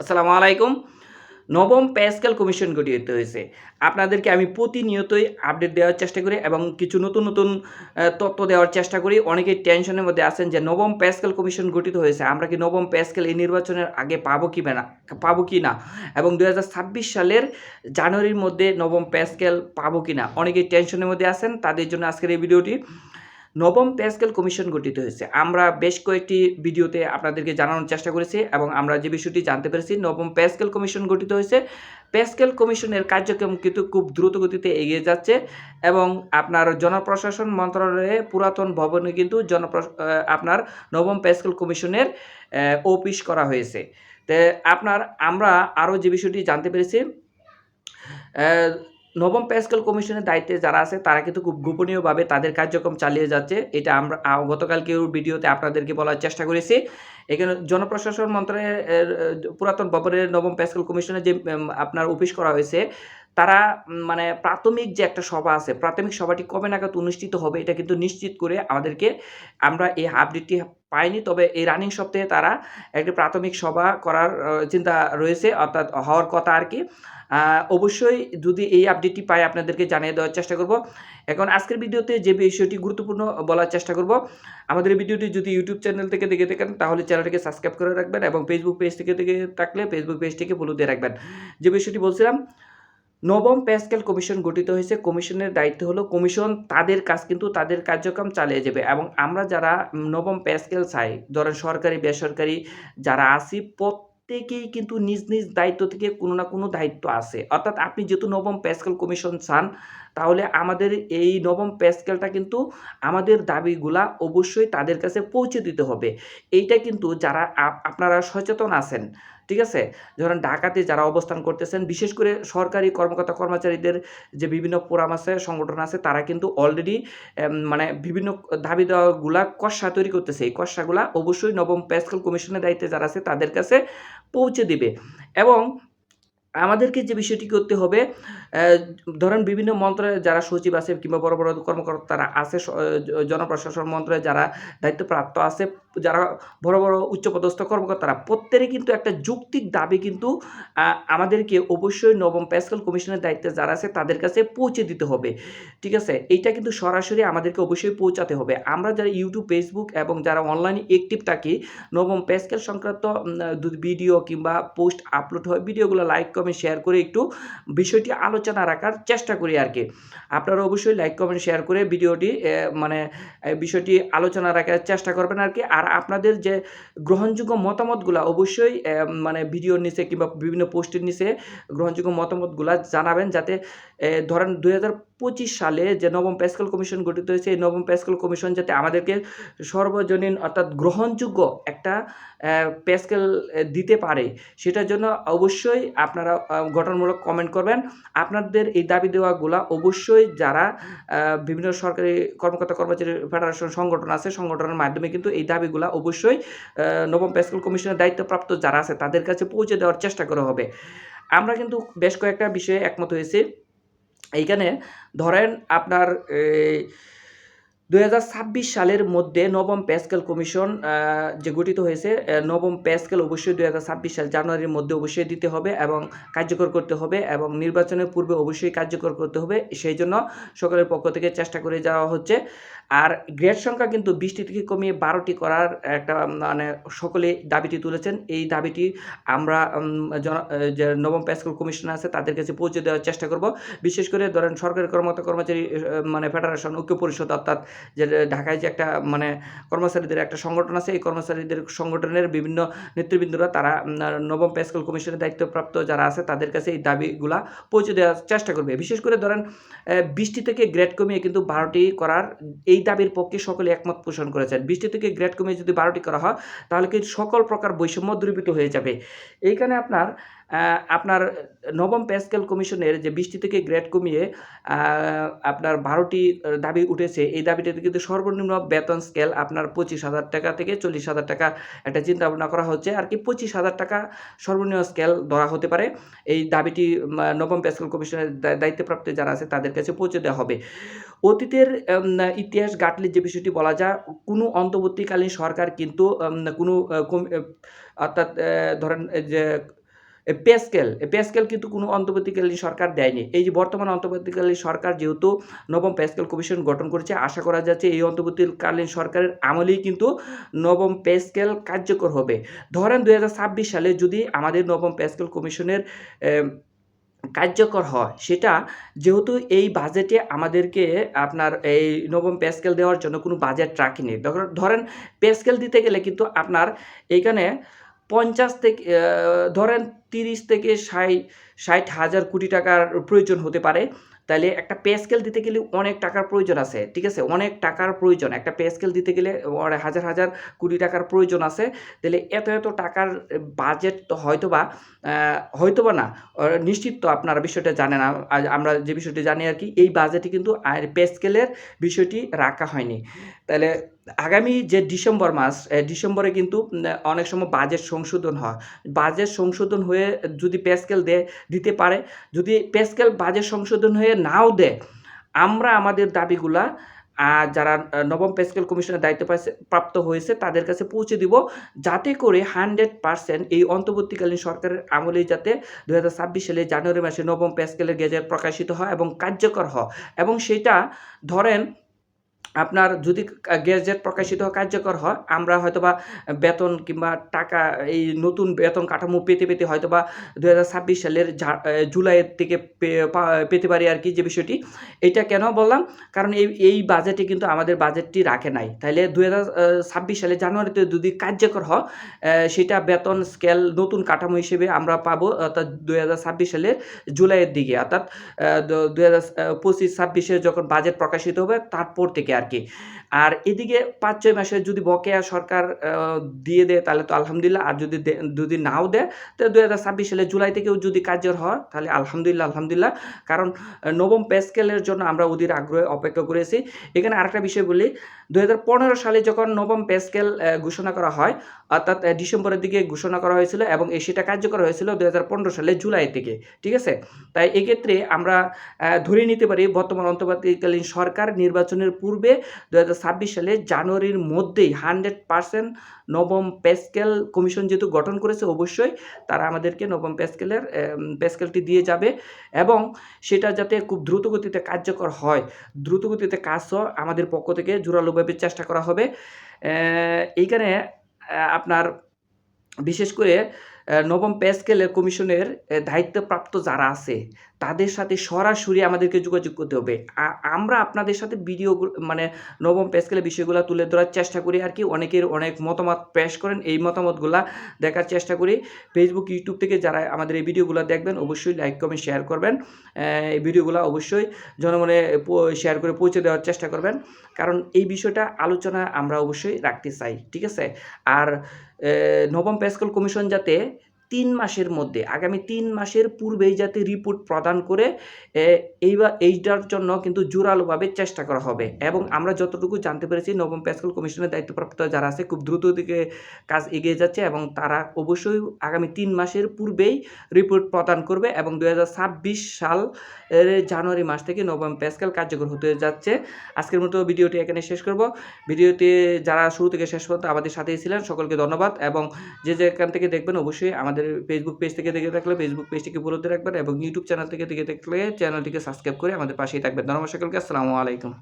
আসসালামু আলাইকুম। নবম পে স্কেল কমিশন গঠিত হয়েছে। আপনাদেরকে আমি প্রতিনিয়তই আপডেট দেওয়ার চেষ্টা করি এবং কিছু নতুন নতুন তথ্য দেওয়ার চেষ্টা করি। অনেকেই টেনশনের মধ্যে আছেন যে নবম পে স্কেল কমিশন গঠিত হয়েছে, আমরা কি নবম পে স্কেল এই নির্বাচনের আগে পাবো কি না, পাবো কি না? এবং দু হাজার ছাব্বিশ সালের জানুয়ারির মধ্যে নবম পে স্কেল পাবো কি না? অনেকেই টেনশনের মধ্যে আছেন, তাদের জন্য আজকের এই ভিডিওটি। নবম পে স্কেল কমিশন গঠিত হয়েছে। আমরা বেশ কয়েকটি ভিডিওতে আপনাদেরকে জানানোর চেষ্টা করেছি এবং আমরা যে বিষয়টি জানতে পেরেছি, নবম পে স্কেল কমিশন গঠিত হয়েছে। পে স্কেল কমিশনের কার্যক্রম কিন্তু খুব দ্রুত গতিতে এগিয়ে যাচ্ছে এবং আপনার জনপ্রশাসন মন্ত্রণালয়ে পুরাতন ভবনে কিন্তু জনপ্র আপনার নবম পে স্কেল কমিশনের অফিস করা হয়েছে। তে আপনার, আমরা আরও যে বিষয়টি জানতে পেরেছি নবম পে স্কেল কমিশনের দায়িত্বে যারা আছে, তারা কিন্তু খুব গোপনীয়ভাবে তাদের কার্যক্রম চালিয়ে যাচ্ছে। এটা আমরা গতকালকেও ভিডিওতে আপনাদেরকে বলার চেষ্টা করেছি। এখানে জনপ্রশাসন মন্ত্রণালয়ের পুরাতন ভবনের নবম পে স্কেল কমিশনে যে আপনার অফিস করা হয়েছে, তারা মানে প্রাথমিক যে একটা সভা আছে, প্রাথমিক সভাটি কবে নাগাদ অনুষ্ঠিত হবে এটা কিন্তু নিশ্চিত করে আমাদেরকে আমরা এই আপডেটটি পাইনি। তবে এই রানিং সপ্তাহে তারা একটি প্রাথমিক সভা করার চিন্তা রয়েছে, অর্থাৎ হওয়ার কথা আর কি। অবশ্যই যদি এই আপডেটটি পাই, আপনাদেরকে জানিয়ে দেওয়ার চেষ্টা করব। এখন আজকের ভিডিওতে যে বিষয়টি গুরুত্বপূর্ণ বলার চেষ্টা করব, আমাদের ভিডিওটি যদি ইউটিউব চ্যানেল থেকে দেখে থাকেন, তাহলে চ্যানেলটিকে সাবস্ক্রাইব করে রাখবেন এবং ফেসবুক পেজ থেকে দেখে থাকলে ফেসবুক পেজটিকে ফলো দিয়ে রাখবেন। যে বিষয়টি বলছিলাম, নবম পে স্কেল কমিশন গঠিত হয়েছে। কমিশনের দায়িত্ব হলো কমিশন তাদের কাজ কিন্তু তাদের কার্যক্রম চালিয়ে যাবে এবং আমরা যারা নবম পে স্কেল চাই, ধরেন সরকারি, বেসরকারি যারা আছি প্রত্যেকেই কিন্তু নিজ নিজ দায়িত্ব থেকে কোনো না কোনো দায়িত্ব আছে। অর্থাৎ আপনি যেহেতু নবম প্যাসকাল কমিশন চান তাহলে আমাদের এই নবম পে স্কেলটা কিন্তু আমাদের দাবিগুলা অবশ্যই তাদের কাছে পৌঁছে দিতে হবে। এইটা কিন্তু যারা আপ- আপনারা সচেতন আছেন, ঠিক আছে? ধরেন ঢাকাতে যারা অবস্থান করতেছেন, বিশেষ করে সরকারি কর্মকর্তা কর্মচারীদের যে বিভিন্ন ফোরাম আছে, সংগঠন আছে, তারা কিন্তু অলরেডি মানে বিভিন্ন দাবি দেওয়াগুলা কষা তৈরি করতেছে। এই কষাগুলা অবশ্যই নবম প্যাসকেল কমিশনের দায়িত্বে যারা আছে, তাদের কাছে পৌঁছে দিবে। এবং আমাদেরকে যে বিষয়টি করতে হবে ধরেন বিভিন্ন মন্ত্রণালয়ে যারা সচিব আছে কিংবা বড় বড় কর্মকর্তারা আছে জনপ্রশাসন মন্ত্রণালয়ে যারা দায়িত্বপ্রাপ্ত আছে যারা বড় বড় উচ্চপদস্থ কর্মকর্তারা প্রত্যেকেরই কিন্তু একটা যৌক্তিক দাবি কিন্তু আমাদেরকে অবশ্যই নবম প্যাসকেল কমিশনের দায়িত্বে যারা আছে তাদের কাছে পৌঁছে দিতে হবে। ঠিক আছে? এইটা কিন্তু সরাসরি আমাদেরকে অবশ্যই পৌঁছাতে হবে। আমরা যারা ইউটিউব ফেসবুক এবং যারা অনলাইনে অ্যাক্টিভ থাকি, নবম প্যাসকেল সংক্রান্ত ভিডিও কিংবা পোস্ট আপলোড হয় ভিডিওগুলো লাইক কমেন্ট শেয়ার করে একটু বিষয়টি আলোচনা রাখার চেষ্টা করি আর কি আপনারা অবশ্যই লাইক কমেন্ট শেয়ার করে ভিডিওটি মানে বিষয়টি আলোচনা রাখার চেষ্টা করবেন আর কি আর আপনাদের যে গ্রহণযোগ্য মতামতগুলো অবশ্যই মানে ভিডিওর নিচে কিংবা বিভিন্ন পোস্টের নিচে গ্রহণযোগ্য মতামতগুলো জানাবেন যাতে ধরেন দুই সালে যে নবম প্যাসকেল কমিশন গঠিত হয়েছে, এই নবম প্যাসকেল কমিশন যাতে আমাদেরকে সর্বজনীন অর্থাৎ গ্রহণযোগ্য একটা প্যাসকেল দিতে পারে, সেটার জন্য অবশ্যই আপনারা গঠনমূলক কমেন্ট করবেন। আপনাদের এই দাবি দেওয়াগুলা অবশ্যই যারা বিভিন্ন সরকারি কর্মকর্তা কর্মচারী ফেডারেশন সংগঠন আছে, সংগঠনের মাধ্যমে কিন্তু এই দাবিগুলা অবশ্যই আহ, নবম প্যাসকেল কমিশনের দায়িত্বপ্রাপ্ত যারা আছে তাদের কাছে পৌঁছে দেওয়ার চেষ্টা করা হবে। আমরা কিন্তু বেশ কয়েকটা বিষয়ে একমত হয়েছি। এইখানে ধরেন আপনার দু হাজার ছাব্বিশ সালের মধ্যে নবম প্যাসকেল কমিশন যে গঠিত হয়েছে নবম প্যাসকেল অবশ্যই দু হাজার ছাব্বিশ সাল জানুয়ারির মধ্যে অবশ্যই দিতে হবে এবং কার্যকর করতে হবে এবং নির্বাচনের পূর্বে অবশ্যই কার্যকর করতে হবে। সেই জন্য সকলের পক্ষ থেকে চেষ্টা করে যাওয়া হচ্ছে। আর গ্রেড সংখ্যা কিন্তু বিশটি থেকে কমিয়ে বারোটি করার একটা মানে সকলে দাবিটি তুলেছেন। এই দাবিটি আমরা যে নবম প্যাসকেল কমিশন আছে তাদের কাছে পৌঁছে দেওয়ার চেষ্টা করব। বিশেষ করে ধরেন সরকারি কর্মকর্তা কর্মচারী মানে ফেডারেশন, ঐক্য পরিষদ অর্থাৎ যে ঢাকায় যে একটা মানে কর্মচারীদের একটা সংগঠন আছে, এই কর্মচারীদের সংগঠনের বিভিন্ন নেতৃবৃন্দরা তারা নবম প্যাসকেল কমিশনের দায়িত্বপ্রাপ্ত যারা আছে তাদের কাছে এই দাবিগুলা পৌঁছে দেওয়ার চেষ্টা করবে। বিশেষ করে ধরেন বৃষ্টি থেকে গ্রেড কমিয়ে কিন্তু বারোটি করার এই দাবির পক্ষে সকলে একমত পোষণ করেছেন। বৃষ্টি থেকে গ্রেড কমিয়ে যদি বারোটি করা হয়, তাহলে কিন্তু সকল প্রকার বৈষম্য দূরীভূত হয়ে যাবে। এইখানে আপনার আপনার নবম প্যাসকেল কমিশনের যে বৃষ্টি থেকে গ্রেড কমিয়ে আপনার বারোটি দাবি উঠেছে, এই দাবিটাতে কিন্তু সর্বনিম্ন বেতন স্কেল আপনার পঁচিশ হাজার টাকা থেকে চল্লিশ হাজার টাকা একটা চিন্তা ভাবনা করা হচ্ছে, আর কি পঁচিশ হাজার টাকা সর্বনিম্ন স্কেল ধরা হতে পারে। এই দাবিটি নবম প্যাসকেল কমিশনের দায়িত্বপ্রাপ্ত যারা আছে তাদের কাছে পৌঁছে দেওয়া হবে। অতীতের ইতিহাস ঘাটলে যে বিষয়টি বলা যায়, কোনো অন্তর্বর্তীকালীন সরকার কিন্তু কোনো অর্থাৎ ধরেন যে পে স্কেল কিন্তু কোনো অন্তর্বর্তীকালীন সরকার দেয়নি। এই যে বর্তমান অন্তর্বর্তীকালীন সরকার যেহেতু নবম পে স্কেল কমিশন গঠন করেছে, আশা করা যাচ্ছে এই অন্তর্বর্তীকালীন সরকারের আমলেই কিন্তু নবম পেস্কেল কার্যকর হবে। ধরেন দু হাজার ছাব্বিশ সালে যদি আমাদের নবম পেস্কেল কমিশনের কার্যকর হয়, সেটা যেহেতু এই বাজেটে আমাদেরকে আপনার এই নবম পে স্কেল দেওয়ার জন্য কোনো বাজেট রাখেনি ধর- ধরেন পেস্কেল দিতে গেলে কিন্তু আপনার এইখানে পঞ্চাশ থেকে ধরেন তিরিশ থেকে ষাট ষাট হাজার কোটি টাকার প্রয়োজন হতে পারে। তাহলে একটা পে স্কেল দিতে গেলে অনেক টাকার প্রয়োজন আছে, ঠিক আছে? অনেক টাকার প্রয়োজন। একটা পে স্কেল দিতে গেলে হাজার হাজার কোটি টাকার প্রয়োজন আছে। তাহলে এত এত টাকার বাজেট তো হয়তো বা না নিশ্চিত তো আপনারা বিষয়টা জানেন আমরা যে বিষয়টি জানি আর কি, এই বাজেটে কিন্তু পে স্কেলের বিষয়টি রাখা হয়নি। তাহলে আগামী যে ডিসেম্বর মাস ডিসেম্বরে কিন্তু অনেক সময় বাজেট সংশোধন হয়। বাজেট সংশোধন হয়ে যদি পে স্কেল দে, দিতে পারে। যদি পে স্কেল বাজেট সংশোধন হয়ে নাও দেয় আমরা আমাদের দাবিগুলা যারা নবম পে স্কেল কমিশনের দায়িত্ব প্রাপ্ত হয়েছে, তাদের কাছে পৌঁছে দিব। যাতে করে হান্ড্রেড পার্সেন্ট এই অন্তর্বর্তীকালীন সরকারের আমলে যাতে দু সালে জানুয়ারি মাসে নবম পে স্কেলের গেজেট প্রকাশিত হয় এবং কার্যকর হয়। এবং সেটা, ধরেন আপনার যদি গেজেট প্রকাশিত কার্যকর হয়, আমরা হয়তোবা বেতন কিংবা টাকা, এই নতুন বেতন কাঠামো পেতে পেতে হয়তোবা দু ছাব্বিশ সালের জুলাইয়ের থেকে পেতে পারি আর কি যে বিষয়টি। এটা কেন বললাম? কারণ এই এই বাজেটে কিন্তু আমাদের বাজেটটি রাখে নাই। তাহলে দু হাজার ছাব্বিশ সালে জানুয়ারিতে যদি কার্যকর হয় সেটা বেতন স্কেল নতুন কাঠামো হিসেবে আমরা পাবো, অর্থাৎ দু ছাব্বিশ সালের জুলাইয়ের দিকে। অর্থাৎ দু হাজার পঁচিশ, ছাব্বিশে যখন বাজেট প্রকাশিত হবে, তারপর থেকে আর কি আর এদিকে পাঁচ ছয় মাসে যদি বকেয়া সরকার দিয়ে দেয় তাহলে তো আলহামদুলিল্লাহ। আর যদি দে- যদি নাও দেয় তাহলে দুই হাজার ছাব্বিশ সালে জুলাই থেকেও যদি কার্যর হয় তাহলে আলহামদুলিল্লাহ আলহামদুলিল্লাহ। কারণ নবম পে স্কেলের জন্য আমরা ওদের আগ্রহে অপেক্ষা করেছি। এখানে আরেকটা বিষয় বলি দুই হাজার পনেরো সালে যখন নবম পে স্কেল আহ, ঘোষণা করা হয় অর্থাৎ ডিসেম্বরের দিকে ঘোষণা করা হয়েছিল এবং এ সেটা কার্যকর হয়েছিল দুই হাজার পনেরো সালে জুলাই থেকে ঠিক আছে? তাই এক্ষেত্রে আমরা ধরে নিতে পারি বর্তমান অন্তর্বর্তীকালীন সরকার নির্বাচনের পূর্বে দু হাজার ছাব্বিশ সালে জানুয়ারির মধ্যেই হান্ড্রেড পার্সেন্ট নবম পে স্কেল কমিশন যেহেতু গঠন করেছে, অবশ্যই তারা আমাদেরকে নবম পে স্কেলের পে স্কেলটি দিয়ে যাবে এবং সেটা যাতে খুব দ্রুত গতিতে কার্যকর হয় দ্রুত গতিতে কাজ আমাদের পক্ষ থেকে জোরালোভাবে চেষ্টা করা হবে। এইখানে আপনার বিশেষ করে নবম পে কমিশনের দায়িত্বপ্রাপ্ত যারা আছে, তাদের সাথে সরাসরি আমাদেরকে যোগাযোগ করতে হবে। আমরা আপনাদের সাথে ভিডিও মানে নবম পে স্কেলের বিষয়গুলো তুলে ধরার চেষ্টা করি আর কি। অনেকের অনেক মতামত পেশ করেন, এই মতামতগুলা দেখার চেষ্টা করি। ফেসবুক ইউটিউব থেকে যারা আমাদের এই ভিডিওগুলো দেখবেন, অবশ্যই লাইক কমেন্ট শেয়ার করবেন। এই ভিডিওগুলো অবশ্যই জনমনে শেয়ার করে পৌঁছে দেওয়ার চেষ্টা করবেন। কারণ এই বিষয়টা আলোচনা আমরা অবশ্যই রাখতে চাই, ঠিক আছে? আর নবম পেস্কল কমিশন যাতে তিন মাসের মধ্যে, আগামী তিন মাসের পূর্বেই যাতে রিপোর্ট প্রদান করে এইবার এইটার জন্য কিন্তু জোরালোভাবে চেষ্টা করা হবে। এবং আমরা যতটুকু জানতে পেরেছি, নবম পে স্কেল কমিশনের দায়িত্বপ্রাপ্ত যারা আছে, খুব দ্রুত দিকে কাজ এগিয়ে যাচ্ছে এবং তারা অবশ্যই আগামী তিন মাসের পূর্বেই রিপোর্ট প্রদান করবে এবং দু হাজার ছাব্বিশ সাল এর জানুয়ারি মাস থেকে নবম পে স্কেল কার্যকর হতে যাচ্ছে। আজকের মতো ভিডিওটি এখানে শেষ করব। ভিডিওতে যারা শুরু থেকে শেষ পর্যন্ত আমাদের সাথেই ছিলেন, সকলকে ধন্যবাদ এবং যে যেখান থেকে দেখবেন অবশ্যই আমাদের ফেসবুক পেজ থেকে দেখে থাকলে ফেসবুক পেজ থেকে উপলব্ধ রাখবেন এবং ইউটিউব চ্যানেল থেকে দেখে থাকলে চ্যানেলটিকে সাবস্ক্রাইব করে আমাদের পাশেই থাকবেন। ধন্যবাদ সকলকে, আসসালামু আলাইকুম।